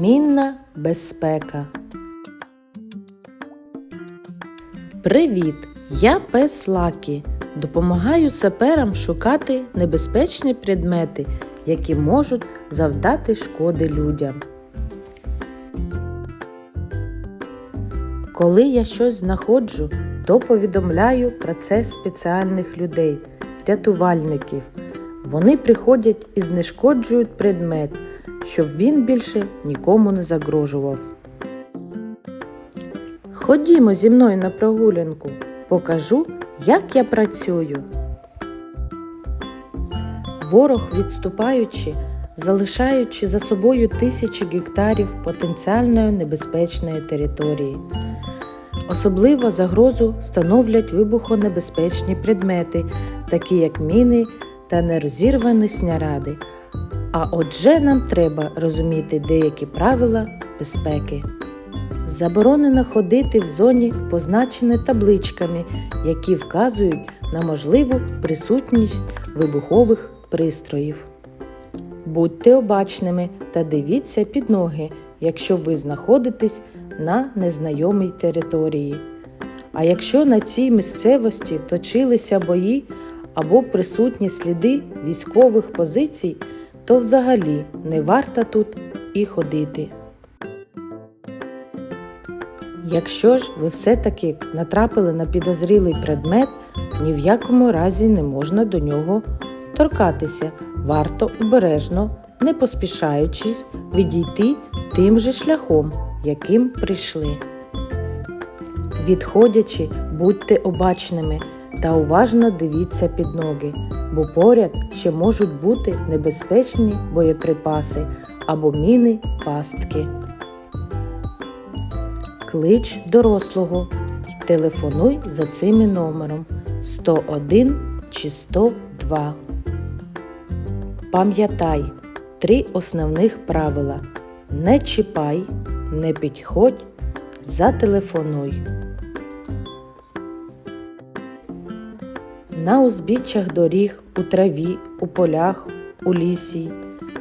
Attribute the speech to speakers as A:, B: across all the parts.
A: Мінна безпека. Привіт! Я пес Лакі. Допомагаю саперам шукати небезпечні предмети, які можуть завдати шкоди людям. Коли я щось знаходжу, то повідомляю про це спеціальних людей, рятувальників. Вони приходять і знешкоджують предмет, щоб він більше нікому не загрожував. Ходімо зі мною на прогулянку, покажу, як я працюю. Ворог, відступаючи, залишаючи за собою тисячі гектарів потенціальної небезпечної території. Особливо загрозу становлять вибухонебезпечні предмети, такі як міни та нерозірвані снаряди. А отже нам треба розуміти деякі правила безпеки. Заборонено ходити в зоні, позначені табличками, які вказують на можливу присутність вибухових пристроїв. Будьте обачними та дивіться під ноги, якщо ви знаходитесь на незнайомій території. А якщо на цій місцевості точилися бої або присутні сліди військових позицій, то взагалі не варто тут і ходити. Якщо ж ви все-таки натрапили на підозрілий предмет, ні в якому разі не можна до нього торкатися. Варто обережно, не поспішаючись, відійти тим же шляхом, яким прийшли. Відходячи, будьте обачними та уважно дивіться під ноги, бо поряд ще можуть бути небезпечні боєприпаси або міни пастки. Клич дорослого і телефонуй за цими номером 101 чи 102. Пам'ятай три основних правила: не чіпай, не підходь, зателефонуй. На узбіччях доріг, у траві, у полях, у лісі,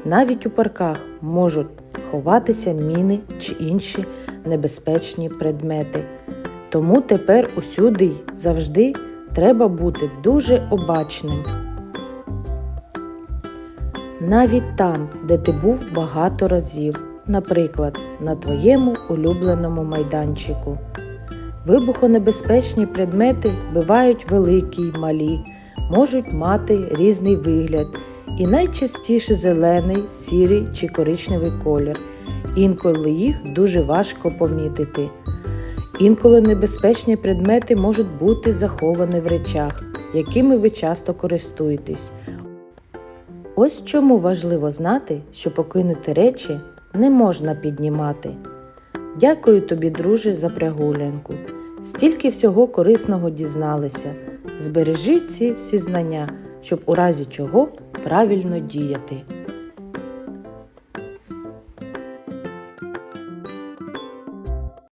A: навіть у парках можуть ховатися міни чи інші небезпечні предмети. Тому тепер усюди й завжди треба бути дуже обачним. Навіть там, де ти був багато разів, наприклад, на твоєму улюбленому майданчику. Вибухонебезпечні предмети бувають великі й малі, можуть мати різний вигляд і найчастіше зелений, сірий чи коричневий колір. Інколи їх дуже важко помітити. Інколи небезпечні предмети можуть бути заховані в речах, якими ви часто користуєтесь. Ось чому важливо знати, що покинути речі не можна піднімати. Дякую тобі, друже, за прогулянку. Стільки всього корисного дізналися. Збережи ці всі знання, щоб у разі чого правильно діяти.